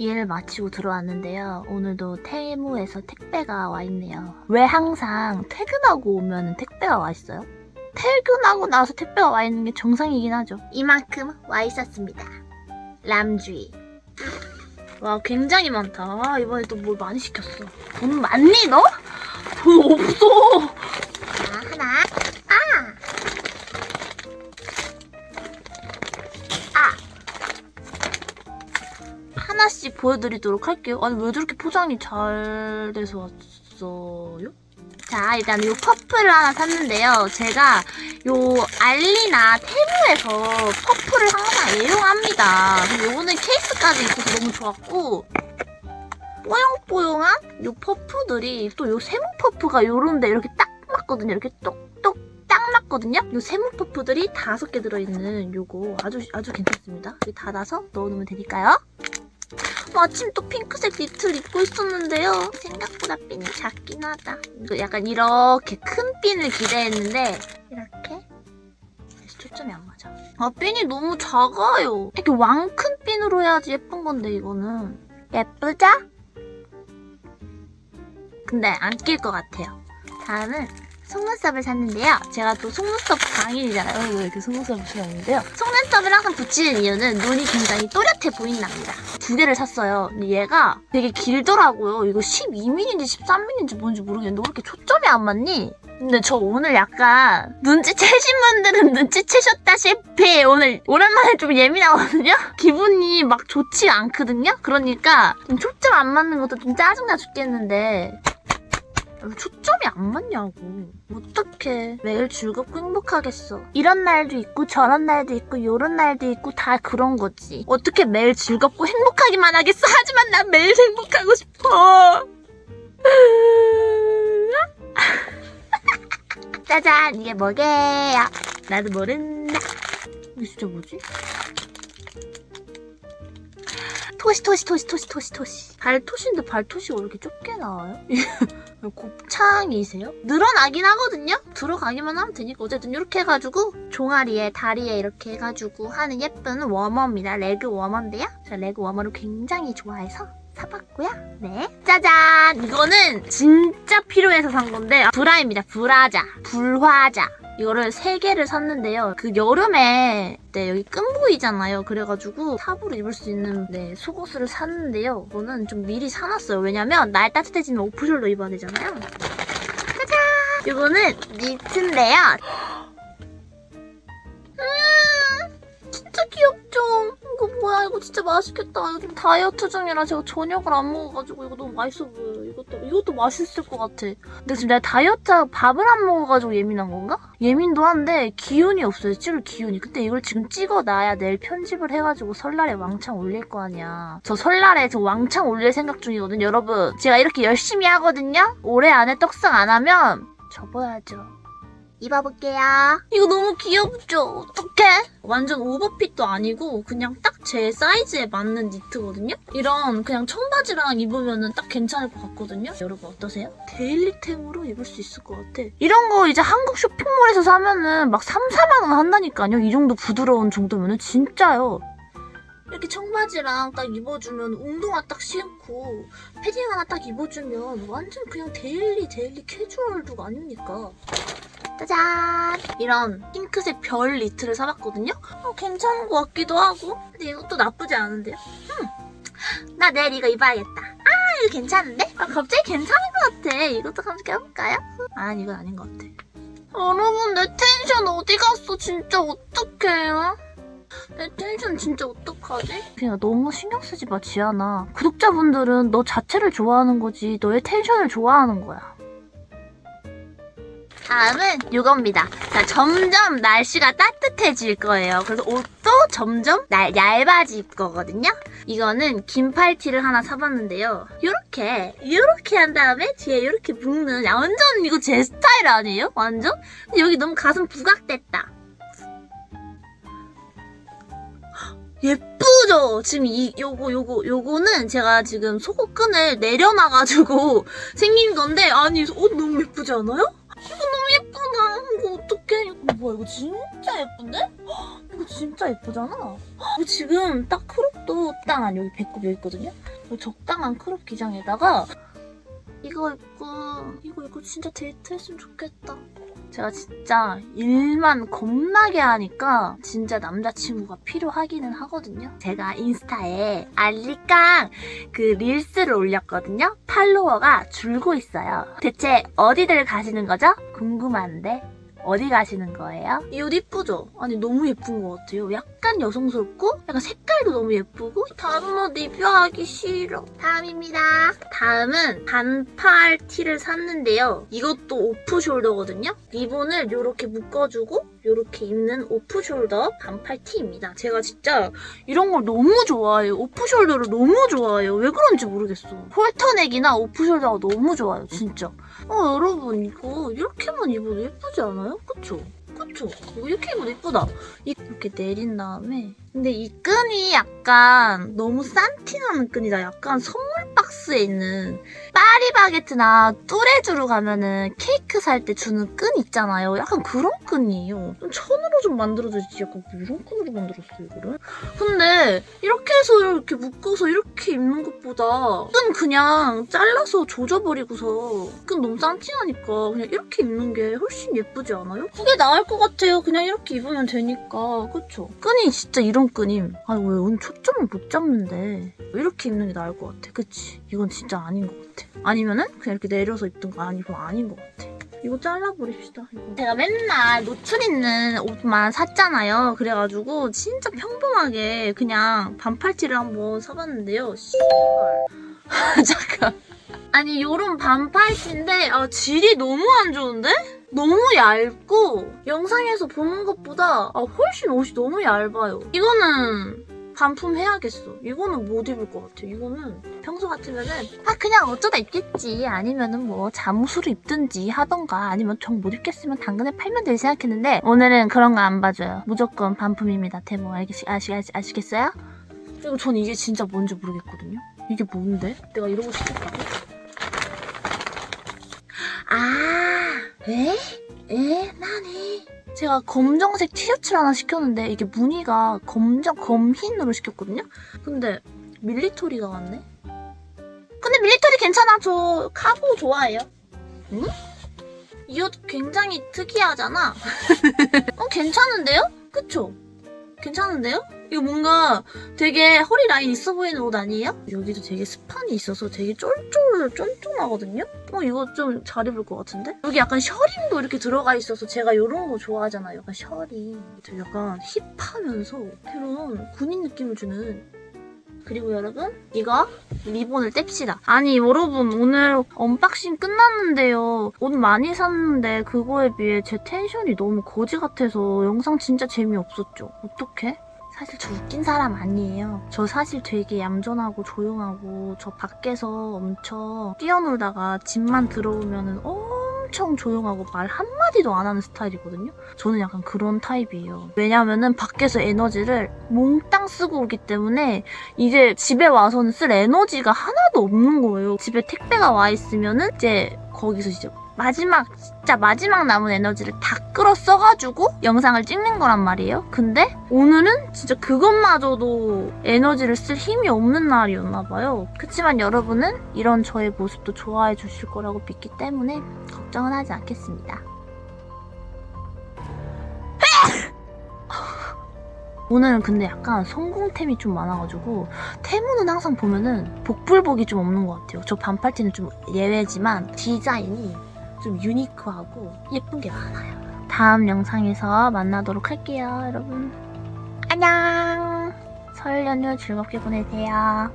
일 마치고 들어왔는데요. 오늘도 테무에서 택배가 와 있네요. 왜 항상 퇴근하고 오면 택배가 와 있어요? 퇴근하고 나서 택배가 와 있는 게 정상이긴 하죠. 이만큼 와 있었습니다. 람쥐. 와 굉장히 많다. 아, 이번에 또 뭘 많이 시켰어. 돈 많니 너? 돈 없어. 보여드리도록 할게요. 아니 왜 저렇게 포장이 잘 돼서 왔어요? 자 일단 요 퍼플을 하나 샀는데요. 제가 요 알리나 테무에서 퍼플을 항상 애용합니다. 요거는 케이스까지 있어서 너무 좋았고 뽀용뽀용한 요 퍼프들이 또 요 세모 퍼프가 요런데 이렇게 딱 맞거든요. 이렇게 똑똑 딱 맞거든요. 요 세모 퍼프들이 다섯 개 들어있는 요거 아주 아주 괜찮습니다. 여기 닫아서 넣어놓으면 되니까요. 마침 또 핑크색 니트를 입고 있었는데요. 생각보다 핀이 작긴 하다. 이거 약간 이렇게 큰 핀을 기대했는데 이렇게 초점이 안 맞아. 아 핀이 너무 작아요. 이렇게 왕 큰 핀으로 해야지 예쁜 건데 이거는 예쁘죠? 근데 안 낄 것 같아요. 다음은 속눈썹을 샀는데요. 제가 또 속눈썹 광인이잖아요. 왜 이렇게 속눈썹을 샀는데요. 속눈썹을 항상 붙이는 이유는 눈이 굉장히 또렷해 보인답니다. 두 개를 샀어요. 근데 얘가 되게 길더라고요. 이거 12mm인지 13mm인지 뭔지 모르겠는데 왜 이렇게 초점이 안 맞니? 근데 저 오늘 약간 눈치채신 분들은 눈치채셨다시피 오늘 오랜만에 좀 예민하거든요? 기분이 막 좋지 않거든요? 그러니까 좀 초점 안 맞는 것도 좀 짜증나 죽겠는데 왜 초점이 안 맞냐고. 어떡해. 매일 즐겁고 행복하겠어. 이런 날도 있고 저런 날도 있고 요런 날도 있고 다 그런 거지. 어떻게 매일 즐겁고 행복하기만 하겠어. 하지만 난 매일 행복하고 싶어. 짜잔 이게 뭐게요? 나도 모른다. 이게 진짜 뭐지? 토시 토시 토시 토시 토시 토시. 발토시인데 발토시가 왜 이렇게 좁게 나와요? 곱창이세요? 늘어나긴 하거든요? 들어가기만 하면 되니까 어쨌든 이렇게 해가지고 종아리에 다리에 이렇게 해가지고 하는 예쁜 워머입니다. 레그 워머인데요? 제가 레그 워머를 굉장히 좋아해서 사봤고요. 네. 짜잔! 이거는 진짜 필요해서 산 건데 브라입니다. 브라자. 불화자 이거를 세 개를 샀는데요. 그 여름에 네, 여기 끈 보이잖아요. 그래가지고 탑으로 입을 수 있는 네, 속옷을 샀는데요. 이거는 좀 미리 사놨어요. 왜냐면 날 따뜻해지면 오프숄로 입어야 되잖아요. 짜잔! 이거는 니트인데요. 음, 진짜 귀엽죠? 뭐야? 이거 진짜 맛있겠다. 요즘 다이어트 중이라 제가 저녁을 안 먹어가지고 이거 너무 맛있어 보여요. 이것도 이것도 맛있을 것 같아. 근데 지금 내가 다이어트 밥을 안 먹어가지고 예민한 건가? 예민도 한데 기운이 없어요. 찍을 기운이. 근데 이걸 지금 찍어놔야 내일 편집을 해가지고 설날에 왕창 올릴 거 아니야. 저 설날에 저 왕창 올릴 생각 중이거든요. 여러분 제가 이렇게 열심히 하거든요. 올해 안에 떡상 안 하면 접어야죠. 입어볼게요. 이거 너무 귀엽죠? 어떡해? 완전 오버핏도 아니고 그냥 딱 제 사이즈에 맞는 니트거든요? 이런 그냥 청바지랑 입으면 딱 괜찮을 것 같거든요? 여러분 어떠세요? 데일리템으로 입을 수 있을 것 같아. 이런 거 이제 한국 쇼핑몰에서 사면은 막 3, 4만 원 한다니까요? 이 정도 부드러운 정도면은 진짜요. 이렇게 청바지랑 딱 입어주면 운동화 딱 신고 패딩 하나 딱 입어주면 완전 그냥 데일리 데일리 캐주얼룩 아닙니까? 짜잔! 이런 핑크색 별 니트를 사봤거든요? 어, 괜찮은 것 같기도 하고. 근데 이것도 나쁘지 않은데요? 음. 나 내일 이거 입어야겠다. 아, 이거 괜찮은데? 아, 갑자기 괜찮은 것 같아. 이것도 한번 껴볼까요? 아, 이건 아닌 것 같아. 여러분, 내 텐션 어디 갔어? 진짜 어떡해요? 내 텐션 진짜 어떡하지? 그냥 너무 신경 쓰지 마, 지안아. 구독자분들은 너 자체를 좋아하는 거지, 너의 텐션을 좋아하는 거야. 다음은 이겁니다. 자, 점점 날씨가 따뜻해질 거예요. 그래서 옷도 점점 날 얇아질 거거든요. 이거는 긴팔티를 하나 사봤는데요. 이렇게 이렇게 한 다음에 뒤에 이렇게 묶는 야, 완전 이거 제 스타일 아니에요? 완전? 여기 너무 가슴 부각됐다. 예쁘죠? 지금 이 요거 요거 요거는 제가 지금 속옷끈을 내려놔가지고 생긴 건데 아니 옷 너무 예쁘지 않아요? 뭐야? 이거 진짜 예쁜데? 헉, 이거 진짜 예쁘잖아. 헉, 이거 지금 딱 크롭도 딱안 여기 배꼽 여기 있거든요. 적당한 크롭 기장에다가 이거 입고 이거 입고 진짜 데이트했으면 좋겠다. 제가 진짜 일만 겁나게 하니까 진짜 남자친구가 필요하기는 하거든요. 제가 인스타에 알리깡 그 릴스를 올렸거든요. 팔로워가 줄고 있어요. 대체 어디들 가시는 거죠? 궁금한데. 어디 가시는 거예요? 이 옷 이쁘죠? 아니 너무 예쁜 것 같아요. 약간 여성스럽고 약간 색깔도 너무 예쁘고 다른 옷 리뷰하기 싫어. 다음입니다. 다음은 반팔 티를 샀는데요. 이것도 오프숄더거든요. 리본을 이렇게 묶어주고 이렇게 입는 오프숄더 반팔 티입니다. 제가 진짜 이런 걸 너무 좋아해요. 오프숄더를 너무 좋아해요. 왜 그런지 모르겠어. 폴터넥이나 오프숄더가 너무 좋아요. 진짜. 어 여러분 이거 이렇게만 입어도 예쁘지 않아요? 그쵸? 그쵸? 이거 이렇게 입어도 예쁘다. 이- 이렇게 내린 다음에 근데 이 끈이 약간 너무 산티나는 끈이다. 약간 선물 박스에 있는 파리바게트나 뚜레쥬르 가면은 케이크 살 때 주는 끈 있잖아요. 약간 그런 끈이에요. 좀 천으로 좀 만들어주지. 약간 뭐 이런 끈으로 만들었어 이거를. 근데 이렇게 해서 이렇게 묶어서 이렇게 입는 것보다 끈 그냥 잘라서 조져버리고서 끈 너무 싼티하니까 그냥 이렇게 입는 게 훨씬 예쁘지 않아요? 그게 나을 것 같아요. 그냥 이렇게 입으면 되니까. 그쵸? 끈이 진짜 이런 끈임. 아니 왜 오늘 초점을 못 잡는데 이렇게 입는 게 나을 것 같아. 그치? 이건 진짜 아닌 것 같아. 아니면은 그냥 이렇게 내려서 입든 거 아니고 아닌 것 같아. 이거 잘라버립시다. 이거. 제가 맨날 노출 있는 옷만 샀잖아요. 그래가지고 진짜 평범하게 그냥 반팔티를 한번 사봤는데요. 씨발. 잠깐. 아니 요런 반팔티인데 아, 질이 너무 안 좋은데? 너무 얇고 영상에서 보는 것보다 아, 훨씬 옷이 너무 얇아요. 이거는 반품해야겠어. 이거는 못 입을 것 같아. 이거는 평소 같으면은 아 그냥 어쩌다 입겠지. 아니면은 뭐 잠수로 입든지 하던가 아니면 정 못 입겠으면 당근에 팔면 되지 생각했는데 오늘은 그런 거 안 봐줘요. 무조건 반품입니다. 대모 알겠 아시, 아시, 아시겠어요? 그리고 전 이게 진짜 뭔지 모르겠거든요. 이게 뭔데? 내가 이러고 싶었다고? 아, 제가 검정색 티셔츠를 하나 시켰는데 이게 무늬가 검정, 검흰으로 시켰거든요? 근데 밀리토리가 왔네? 근데 밀리토리 괜찮아. 저 카고 좋아해요. 응? 이 옷 굉장히 특이하잖아. 어, 괜찮은데요? 그쵸? 괜찮은데요? 이거 뭔가 되게 허리 라인 있어 보이는 옷 아니에요? 여기도 되게 스판이 있어서 되게 쫄쫄 쫀쫀하거든요? 어 이거 좀 잘 입을 것 같은데? 여기 약간 셔링도 이렇게 들어가 있어서 제가 이런 거 좋아하잖아요. 약간 셔링. 약간 힙하면서 그런 군인 느낌을 주는 그리고 여러분 이거 리본을 뗍시다. 아니 여러분 오늘 언박싱 끝났는데요. 옷 많이 샀는데 그거에 비해 제 텐션이 너무 거지 같아서 영상 진짜 재미없었죠. 어떡해? 사실 저 웃긴 사람 아니에요. 저 사실 되게 얌전하고 조용하고 저 밖에서 엄청 뛰어놀다가 집만 들어오면은 엄청 조용하고 말 한마디도 안 하는 스타일이거든요. 저는 약간 그런 타입이에요. 왜냐면은 밖에서 에너지를 몽땅 쓰고 오기 때문에 이제 집에 와서는 쓸 에너지가 하나도 없는 거예요. 집에 택배가 와 있으면은 이제 거기서 이제 마지막 진짜 마지막 남은 에너지를 다 끌어 써가지고 영상을 찍는 거란 말이에요. 근데 오늘은 진짜 그것마저도 에너지를 쓸 힘이 없는 날이었나 봐요. 그렇지만 여러분은 이런 저의 모습도 좋아해 주실 거라고 믿기 때문에 걱정은 하지 않겠습니다. 오늘은 근데 약간 성공템이 좀 많아가지고 테무는 항상 보면은 복불복이 좀 없는 것 같아요. 저 반팔티는 좀 예외지만 디자인이 좀 유니크하고 예쁜 게 많아요. 다음 영상에서 만나도록 할게요, 여러분. 안녕! 설 연휴 즐겁게 보내세요.